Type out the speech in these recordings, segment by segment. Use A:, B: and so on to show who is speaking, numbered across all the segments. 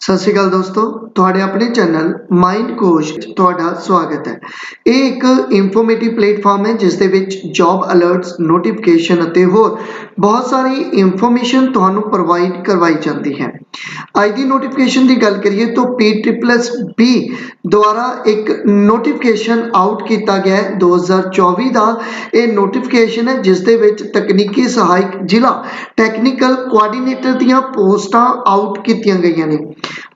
A: ਸਤਿ ਸ਼੍ਰੀ ਅਕਾਲ ਦੋਸਤੋ, ਤੁਹਾਡੇ ਆਪਣੇ ਚੈਨਲ ਮਾਈਂਡ ਕੋਸ਼ ਤੁਹਾਡਾ ਸਵਾਗਤ ਹੈ। ਇਹ ਇੱਕ ਇਨਫੋਰਮੇਟਿਵ ਪਲੇਟਫਾਰਮ ਹੈ, ਜਿਸ ਦੇ ਵਿੱਚ ਜੌਬ ਅਲਰਟਸ ਨੋਟੀਫਿਕੇਸ਼ਨ ਅਤੇ ਹੋਰ ਬਹੁਤ ਸਾਰੀ ਇਨਫੋਰਮੇਸ਼ਨ ਤੁਹਾਨੂੰ ਪ੍ਰੋਵਾਈਡ ਕਰਵਾਈ ਜਾਂਦੀ ਹੈ। ਅੱਜ ਦੀ ਨੋਟੀਫਿਕੇਸ਼ਨ ਦੀ ਗੱਲ ਕਰੀਏ ਤਾਂ ਬੀ ਦੁਆਰਾ ਇੱਕ ਨੋਟੀਫਿਕੇਸ਼ਨ ਆਊਟ ਕੀਤਾ ਗਿਆ ਹੈ। 2024 ਦਾ ਇਹ ਨੋਟੀਫਿਕੇਸ਼ਨ ਹੈ, ਜਿਸ ਦੇ ਵਿੱਚ ਤਕਨੀਕੀ ਸਹਾਇਕ ਜ਼ਿਲ੍ਹਾ ਟੈਕਨੀਕਲ ਕੋਆਰਡੀਨੇਟਰ ਦੀਆਂ ਪੋਸਟਾਂ ਆਊਟ ਕੀਤੀਆਂ ਗਈਆਂ ਨੇ।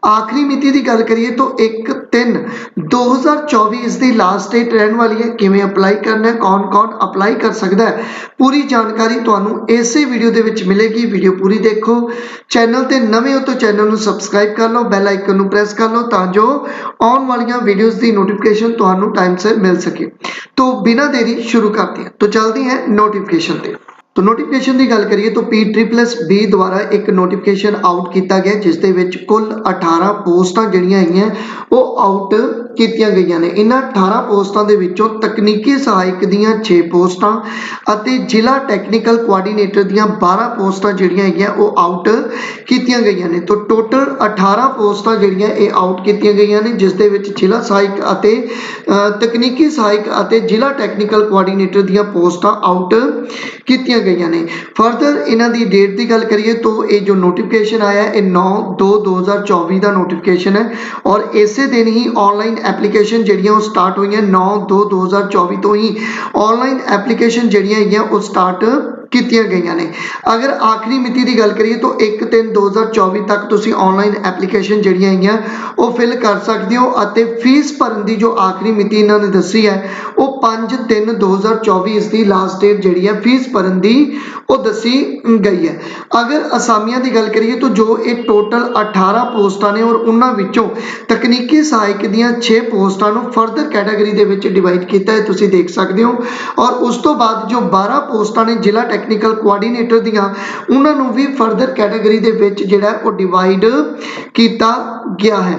A: ਆਖਰੀ ਮਿਤੀ ਦੀ ਗੱਲ ਕਰੀਏ ਤਾਂ 1 3 2024 ਇਸ ਦੀ ਲਾਸਟ ਡੇਟ ਰਹਿਣ ਵਾਲੀ ਹੈ। ਕਿਵੇਂ ਅਪਲਾਈ ਕਰਨਾ ਹੈ? ਕੌਣ-ਕੌਣ ਅਪਲਾਈ ਕਰ ਸਕਦਾ ਹੈ? ਪੂਰੀ ਜਾਣਕਾਰੀ ਤੁਹਾਨੂੰ ਇਸੇ ਵੀਡੀਓ ਦੇ ਵਿੱਚ ਮਿਲੇਗੀ। ਵੀਡੀਓ ਪੂਰੀ ਦੇਖੋ। ਚੈਨਲ ਤੇ ਨਵੇਂ ਹੋ ਤਾਂ ਚੈਨਲ ਨੂੰ ਸਬਸਕ੍ਰਾਈਬ ਕਰ ਲਓ। ਬੈਲ ਆਈਕਨ ਨੂੰ ਪ੍ਰੈਸ ਕਰ ਲਓ ਤਾਂ ਜੋ ਆਉਣ ਵਾਲੀਆਂ ਵੀਡੀਓਜ਼ ਦੀ ਨੋਟੀਫਿਕੇਸ਼ਨ ਤੁਹਾਨੂੰ ਟਾਈਮ ਸਿਰ ਮਿਲ ਸਕੇ। ਤੋਂ ਬਿਨਾਂ ਦੇਰੀ ਸ਼ੁਰੂ ਕਰਦੇ ਹਾਂ। ਤੋਂ ਚਲਦੀ ਹੈ ਨੋਟੀਫਿਕੇਸ਼ਨ ਤੇ। ਤੋ ਨੋਟੀਫਿਕੇਸ਼ਨ ਦੀ ਗੱਲ ਕਰੀਏ ਤਾਂ ਪੀ ਟ੍ਰੀਪਲਸ ਬੀ ਦੁਆਰਾ ਇੱਕ ਨੋਟੀਫਿਕੇਸ਼ਨ ਆਊਟ ਕੀਤਾ ਗਿਆ, ਜਿਸ ਦੇ ਵਿੱਚ ਕੁੱਲ 18 ਪੋਸਟਾਂ ਜਿਹੜੀਆਂ ਹੈਗੀਆਂ, ਉਹ ਆਊਟ ਕੀਤੀਆਂ ਗਈਆਂ ਨੇ। ਇਹਨਾਂ 18 ਪੋਸਟਾਂ ਦੇ ਵਿੱਚੋਂ ਤਕਨੀਕੀ ਸਹਾਇਕ ਦੀਆਂ 6 ਪੋਸਟਾਂ ਅਤੇ ਜ਼ਿਲ੍ਹਾ ਟੈਕਨੀਕਲ ਕੋਆਰਡੀਨੇਟਰ ਦੀਆਂ 12 ਪੋਸਟਾਂ ਜਿਹੜੀਆਂ ਹੈਗੀਆਂ ਉਹ ਆਊਟ ਕੀਤੀਆਂ ਗਈਆਂ ਨੇ। ਤਾਂ ਟੋਟਲ 18 ਪੋਸਟਾਂ ਜਿਹੜੀਆਂ ਇਹ ਆਊਟ ਕੀਤੀਆਂ ਗਈਆਂ ਨੇ ਜਿਸ ਦੇ ਵਿੱਚ ਜ਼ਿਲ੍ਹਾ ਸਹਾਇਕ ਅਤੇ ਤਕਨੀਕੀ ਸਹਾਇਕ ਅਤੇ ਜ਼ਿਲ੍ਹਾ ਟੈਕਨੀਕਲ ਕੋਆਰਡੀਨੇਟਰ ਦੀਆਂ ਪੋਸਟਾਂ ਆਊਟ ਕੀਤੀਆਂ ਗਈਆਂ ਨੇ। ਫਰਦਰ ਇਹਨਾਂ ਦੀ ਡੇਟ ਦੀ ਗੱਲ ਕਰੀਏ ਤਾਂ ਇਹ ਜੋ ਨੋਟੀਫਿਕੇਸ਼ਨ ਆਇਆ ਹੈ, ਇਹ 9 2 2024 ਦਾ ਨੋਟੀਫਿਕੇਸ਼ਨ ਹੈ। ਔਰ ਇਸੇ ਦਿਨ ਹੀ ਆਨਲਾਈਨ ਐਪਲੀਕੇਸ਼ਨ ਜਿਹੜੀਆਂ ਉਹ ਸਟਾਰਟ ਹੋਈਆਂ 9 2 2024 ਤੋਂ ਹੀ। ਆਨਲਾਈਨ ਐਪਲੀਕੇਸ਼ਨ ਜਿਹੜੀਆਂ ਹੈਗੀਆਂ ਉਹ ਸਟਾਰਟ ਕੀਤੀਆਂ ਗਈਆਂ ਨੇ। ਅਗਰ ਆਖਰੀ ਮਿਤੀ ਦੀ ਗੱਲ ਕਰੀਏ ਤਾਂ 1 3 2024 ਤੱਕ ਤੁਸੀਂ ਆਨਲਾਈਨ ਐਪਲੀਕੇਸ਼ਨ ਜਿਹੜੀਆਂ ਹੈਗੀਆਂ, ਉਹ ਫਿਲ ਕਰ ਸਕਦੇ ਹੋ ਅਤੇ ਫੀਸ ਭਰਨ ਦੀ ਜੋ ਆਖਰੀ ਮਿਤੀ ਇਹਨਾਂ ਨੇ ਦੱਸੀ ਹੈ, ਉਹ 5 3 2024 ਇਸ ਦੀ ਲਾਸਟ ਡੇਟ ਜਿਹੜੀ ਹੈ ਫੀਸ ਭਰਨ ਦੀ ਉਹ ਦੱਸੀ ਗਈ ਹੈ। ਅਗਰ ਅਸਾਮੀਆਂ ਦੀ ਗੱਲ ਕਰੀਏ ਤਾਂ ਜੋ ਇਹ ਟੋਟਲ 18 ਪੋਸਟਾਂ ਨੇ ਔਰ ਉਹਨਾਂ ਵਿੱਚੋਂ ਤਕਨੀਕੀ ਸਹਾਇਕ ਦੀਆਂ 6 ਪੋਸਟਾਂ ਨੂੰ ਫਰਦਰ ਕੈਟਾਗਰੀ ਦੇ ਵਿੱਚ ਡਿਵਾਈਡ ਕੀਤਾ ਹੈ, ਤੁਸੀਂ ਦੇਖ ਸਕਦੇ ਹੋ। ਔਰ ਉਸ ਤੋਂ ਬਾਅਦ ਜੋ 12 ਪੋਸਟਾਂ ਨੇ ਜ਼ਿਲ੍ਹਾ ਟੈਕਨੀਕਲ ਕੋਆਰਡੀਨੇਟਰ ਦੀਆਂ, ਉਹਨਾਂ ਨੂੰ ਵੀ ਫਰਦਰ ਕੈਟਾਗਰੀ ਦੇ ਵਿੱਚ ਜਿਹੜਾ ਉਹ ਡਿਵਾਈਡ ਕੀਤਾ ਗਿਆ ਹੈ।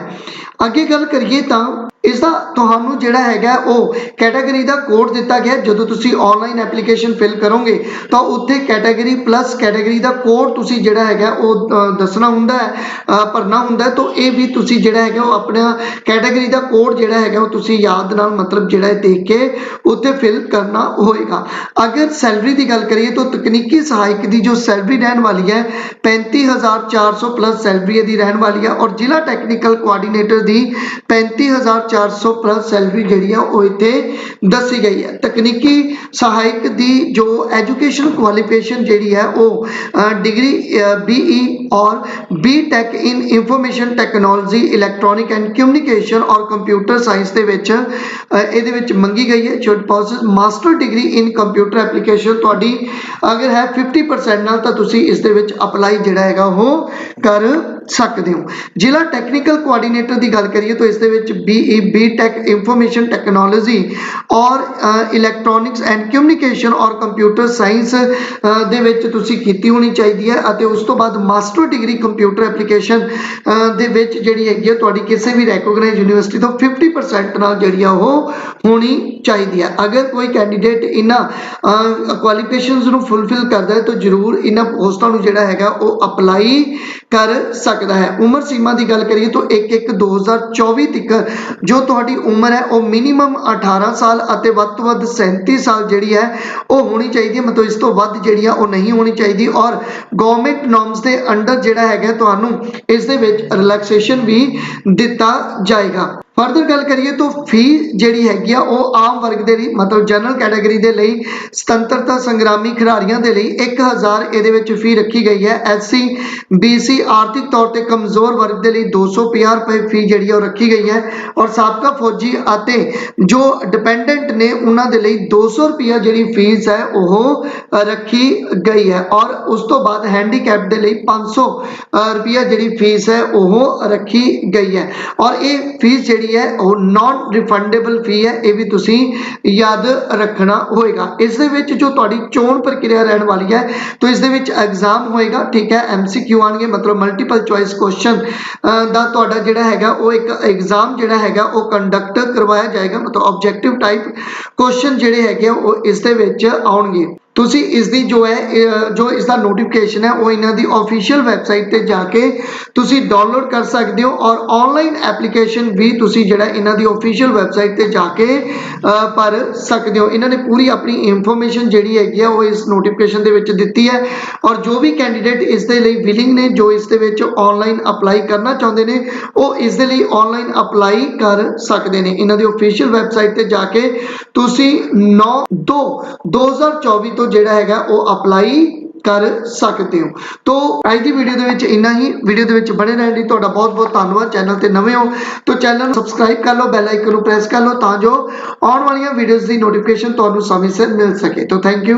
A: ਅੱਗੇ ਗੱਲ ਕਰੀਏ ਤਾਂ ਇਸ ਦਾ ਤੁਹਾਨੂੰ ਜਿਹੜਾ ਹੈਗਾ ਉਹ ਕੈਟਾਗਰੀ ਦਾ ਕੋਡ ਦਿੱਤਾ ਗਿਆ ਜਦੋਂ ਤੁਸੀਂ ਆਨਲਾਈਨ ਐਪਲੀਕੇਸ਼ਨ ਫਿਲ ਕਰੋਗੇ, ਤਾਂ ਉੱਥੇ ਕੈਟਾਗਰੀ ਪਲੱਸ ਕੈਟਾਗਰੀ ਦਾ ਕੋਡ ਤੁਸੀਂ ਜਿਹੜਾ ਹੈਗਾ ਉਹ ਦੱਸਣਾ ਹੁੰਦਾ ਹੈ ਭਰਨਾ ਹੁੰਦਾ ਤਾਂ ਇਹ ਵੀ ਤੁਸੀਂ ਜਿਹੜਾ ਹੈਗਾ ਉਹ ਆਪਣਾ ਕੈਟਾਗਰੀ ਦਾ ਕੋਡ ਜਿਹੜਾ ਹੈਗਾ ਉਹ ਤੁਸੀਂ ਯਾਦ ਨਾਲ ਮਤਲਬ ਜਿਹੜਾ ਹੈ ਦੇਖ ਕੇ ਉੱਥੇ ਫਿਲ ਕਰਨਾ ਹੋਏਗਾ। ਅਗਰ ਸੈਲਰੀ ਦੀ ਗੱਲ ਕਰੀਏ ਤਾਂ ਤਕਨੀਕੀ ਸਹਾਇਕ ਦੀ ਜੋ ਸੈਲਰੀ ਰਹਿਣ ਵਾਲੀ ਹੈ 35400 ਪਲੱਸ ਸੈਲਰੀ ਇਹਦੀ ਰਹਿਣ ਵਾਲੀ ਹੈ ਔਰ ਜ਼ਿਲ੍ਹਾ ਟੈਕਨੀਕਲ ਕੋਆਰਡੀਨੇਟਰ ਦੀ 35400 ਪਲੱਸ ਸੈਲਰੀ ਜਿਹੜੀ ਆ ਉਹ ਇੱਥੇ ਦੱਸੀ ਗਈ ਹੈ। ਤਕਨੀਕੀ ਸਹਾਇਕ ਦੀ ਜੋ ਐਜੂਕੇਸ਼ਨ ਕੁਆਲੀਫਿਕੇਸ਼ਨ ਜਿਹੜੀ ਹੈ ਉਹ ਡਿਗਰੀ ਬੀਈ ਔਰ B tech in information technology electronic and communication ਔਰ ਕੰਪਿਊਟਰ ਸਾਇੰਸ ਦੇ ਵਿੱਚ ਇਹਦੇ ਵਿੱਚ ਮੰਗੀ ਗਈ ਹੈ। Should possess master degree in computer application ਤੁਹਾਡੀ ਅਗਰ ਹੈ 50% ਨਾਲ ਤਾਂ ਤੁਸੀਂ ਇਸ ਦੇ ਵਿੱਚ ਅਪਲਾਈ ਜਿਹੜਾ ਹੈਗਾ ਉਹ ਕਰ ਸਕਦੇ ਹੋ। ਜ਼ਿਲ੍ਹਾ ਟੈਕਨੀਕਲ ਕੋਆਰਡੀਨੇਟਰ ਦੀ ਗੱਲ ਕਰੀਏ ਤਾਂ ਇਸ ਦੇ ਵਿੱਚ ਬੀਈ ਟੈਕ ਇਨਫੋਰਮੇਸ਼ਨ ਟੈਕਨੋਲੋਜੀ ਔਰ ਇਲੈਕਟ੍ਰੋਨਿਕਸ ਐਂਡ ਕਮਿਊਨੀਕੇਸ਼ਨ ਔਰ ਕੰਪਿਊਟਰ ਸਾਇੰਸ ਦੇ ਵਿੱਚ ਤੁਸੀਂ ਕੀਤੀ ਹੋਣੀ ਚਾਹੀਦੀ ਹੈ ਅਤੇ ਉਸ ਤੋਂ ਬਾਅਦ ਮਾਸਟਰ ਡਿਗਰੀ ਕੰਪਿਊਟਰ ਐਪਲੀਕੇਸ਼ਨ ਦੇ ਵਿੱਚ ਜਿਹੜੀ ਹੈਗੀ ਹੈ ਤੁਹਾਡੀ ਕਿਸੇ ਵੀ ਰੈਕੋਗਨਾਈਜ਼ ਯੂਨੀਵਰਸਿਟੀ ਤੋਂ 50% ਨਾਲ ਜਿਹੜੀ ਆ ਉਹ ਹੋਣੀ ਚਾਹੀਦੀ ਹੈ। ਅਗਰ ਕੋਈ ਕੈਂਡੀਡੇਟ ਇਹਨਾਂ ਕੁਆਲੀਫਿਕੇਸ਼ਨਸ ਨੂੰ ਫੁੱਲਫਿਲ ਕਰਦਾ ਹੈ ਤਾਂ ਜ਼ਰੂਰ ਇਹਨਾਂ ਪੋਸਟਾਂ ਨੂੰ ਜਿਹੜਾ ਹੈਗਾ ਉਹ ਅਪਲਾਈ ਕਰ ਸਕਦਾ ਹੈ। ਉਮਰ ਸੀਮਾ ਦੀ ਗੱਲ ਕਰੀਏ ਤਾਂ 1 1 2024 ਤੱਕ ਜੋ ਤੁਹਾਡੀ ਉਮਰ ਹੈ, ਉਹ ਮਿਨੀਮਮ 18 ਸਾਲ ਅਤੇ ਵੱਧ ਤੋਂ ਵੱਧ 37 ਸਾਲ ਜਿਹੜੀ ਹੈ, ਉਹ ਹੋਣੀ ਚਾਹੀਦੀ ਹੈ। ਮਤਲਬ ਇਸ ਤੋਂ ਵੱਧ ਜਿਹੜੀ ਆ, ਉਹ ਨਹੀਂ ਹੋਣੀ ਚਾਹੀਦੀ। ਔਰ ਗਵਰਨਮੈਂਟ ਨੋਰਮਸ ਦੇ ਅੰਡਰ ਜਿਹੜਾ ਹੈਗਾ, ਤੁਹਾਨੂੰ ਇਸ ਦੇ ਵਿੱਚ ਰਿਲੈਕਸੇਸ਼ਨ ਵੀ ਦਿੱਤਾ ਜਾਏਗਾ। ਫਰਦਰ ਗੱਲ ਕਰੀਏ ਤਾਂ ਫੀ ਜਿਹੜੀ ਹੈਗੀ ਆ, ਉਹ ਆਮ ਵਰਗ ਦੇ ਲਈ, ਮਤਲਬ ਜਨਰਲ ਕੈਟਾਗਰੀ ਦੇ ਲਈ, ਸੁਤੰਤਰਤਾ ਸੰਗਰਾਮੀ ਖਿਡਾਰੀਆਂ ਦੇ ਲਈ 1000 ਇਹਦੇ ਵਿੱਚ ਫੀ ਰੱਖੀ ਗਈ ਹੈ। ਐਸਸੀ ਬੀਸੀ ਆਰਥਿਕ ਤੌਰ ਤੇ ਕਮਜ਼ੋਰ ਵਰਗ ਦੇ ਲਈ 250 ਰੁਪਏ ਫੀ ਜਿਹੜੀ ਆ ਉਹ ਰੱਖੀ ਗਈ ਹੈ। ਔਰ ਸਾਬਕਾ ਫੌਜੀ ਅਤੇ ਜੋ ਡਿਪੈਂਡੈਂਟ ਨੇ, ਉਹਨਾਂ ਦੇ ਲਈ 200 ਰੁਪਿਆ ਜਿਹੜੀ ਫੀਸ ਹੈ, ਉਹ ਰੱਖੀ ਗਈ ਹੈ। ਔਰ ਉਸ ਤੋਂ ਬਾਅਦ ਹੈਂਡੀਕੈਪ ਦੇ ਲਈ 500 ਰੁਪਿਆ ਜਿਹੜੀ ਫੀਸ ਹੈ, ਉਹ ਰੱਖੀ ਗਈ ਹੈ। ਔਰ ਇਹ ਫੀਸ ਜਿਹੜੀ ਹੈ ਉਹ ਨਾਨ ਰਿਫੰਡੇਬਲ ਫੀ ਹੈ ਇਹ ਵੀ ਤੁਸੀਂ ਯਾਦ ਰੱਖਣਾ ਹੋਏਗਾ। ਇਸ ਦੇ ਵਿੱਚ ਜੋ ਤੁਹਾਡੀ ਚੋਣ ਪ੍ਰਕਿਰਿਆ ਰਹਿਣ ਵਾਲੀ ਹੈ ਤਾਂ ਇਸ ਦੇ ਵਿੱਚ ਐਗਜ਼ਾਮ ਹੋਏਗਾ ਠੀਕ ਹੈ ਐਮਸੀਕਿਊ ਆਣਗੇ ਮਤਲਬ ਮਲਟੀਪਲ ਚੁਆਇਸ ਕੁਐਸਚਨ ਦਾ ਤੁਹਾਡਾ ਜਿਹੜਾ ਹੈਗਾ ਉਹ ਇੱਕ ਐਗਜ਼ਾਮ ਜਿਹੜਾ ਹੈਗਾ ਉਹ ਕੰਡਕਟ ਕਰਵਾਇਆ ਜਾਏਗਾ ਮਤਲਬ ਆਬਜੈਕਟਿਵ ਟਾਈਪ ਕੁਐਸਚਨ ਜਿਹੜੇ ਹੈਗੇ ਆ, ਉਹ ਇਸ ਦੇ ਵਿੱਚ ਆਉਣਗੇ। ਤੁਸੀਂ ਇਸ ਦੀ ਜੋ ਹੈ ਜੋ ਇਸ ਦਾ ਨੋਟੀਫਿਕੇਸ਼ਨ ਹੈ, ਉਹ ਇਹਨਾਂ ਦੀ ਅਫੀਸ਼ੀਅਲ ਵੈਬਸਾਈਟ ਤੇ ਜਾ ਕੇ ਤੁਸੀਂ ਡਾਊਨਲੋਡ ਕਰ ਸਕਦੇ ਹੋ ਔਰ ਆਨਲਾਈਨ ਐਪਲੀਕੇਸ਼ਨ ਵੀ ਤੁਸੀਂ ਜਿਹੜਾ ਇਹਨਾਂ ਦੀ ਅਫੀਸ਼ੀਅਲ ਵੈਬਸਾਈਟ ਤੇ ਜਾ ਕੇ ਭਰ ਸਕਦੇ ਹੋ। ਇਹਨਾਂ ਨੇ ਪੂਰੀ ਆਪਣੀ ਇਨਫੋਰਮੇਸ਼ਨ ਜਿਹੜੀ ਹੈਗੀ ਆ, ਉਹ ਇਸ ਨੋਟੀਫਿਕੇਸ਼ਨ ਦੇ ਵਿੱਚ ਦਿੱਤੀ ਹੈ ਔਰ ਜੋ ਵੀ ਕੈਂਡੀਡੇਟ ਇਸ ਦੇ ਲਈ ਵਿਲਿੰਗ ਨੇ, ਜੋ ਇਸ ਦੇ ਵਿੱਚ ਆਨਲਾਈਨ ਅਪਲਾਈ ਕਰਨਾ ਚਾਹੁੰਦੇ ਨੇ, ਉਹ ਇਸ ਦੇ ਲਈ ਆਨਲਾਈਨ ਅਪਲਾਈ ਕਰ ਸਕਦੇ ਨੇ। ਇਹਨਾਂ ਦੀ ਅਫੀਸ਼ੀਅਲ ਵੈਬਸਾਈਟ ਤੇ ਜਾ ਕੇ ਤੁਸੀਂ 9 2 2024 ਤੋਂ ਜਿਹੜਾ ਹੈਗਾ ਉਹ ਅਪਲਾਈ ਕਰ ਸਕਦੇ ਹੋ। ਤੋ ਅੱਜ ਦੀ ਵੀਡੀਓ ਦੇ ਵਿੱਚ ਇੰਨਾ ਹੀ। ਵੀਡੀਓ ਦੇ ਵਿੱਚ ਬਣੇ ਰਹਿਣ ਲਈ ਤੁਹਾਡਾ ਬਹੁਤ ਬਹੁਤ ਧੰਨਵਾਦ। ਚੈਨਲ ਤੇ ਨਵੇਂ ਹੋ ਤਾਂ ਚੈਨਲ ਨੂੰ ਸਬਸਕ੍ਰਾਈਬ ਕਰ ਲਓ ਬੈਲ ਆਈਕਨ ਨੂੰ ਪ੍ਰੈਸ ਕਰ ਲਓ ਤਾਂ ਜੋ ਆਉਣ ਵਾਲੀਆਂ ਵੀਡੀਓਜ਼ ਦੀ ਨੋਟੀਫਿਕੇਸ਼ਨ ਤੁਹਾਨੂੰ ਸਮੇਂ ਸਿਰ ਮਿਲ ਸਕੇ। ਤੋ ਥੈਂਕ ਯੂ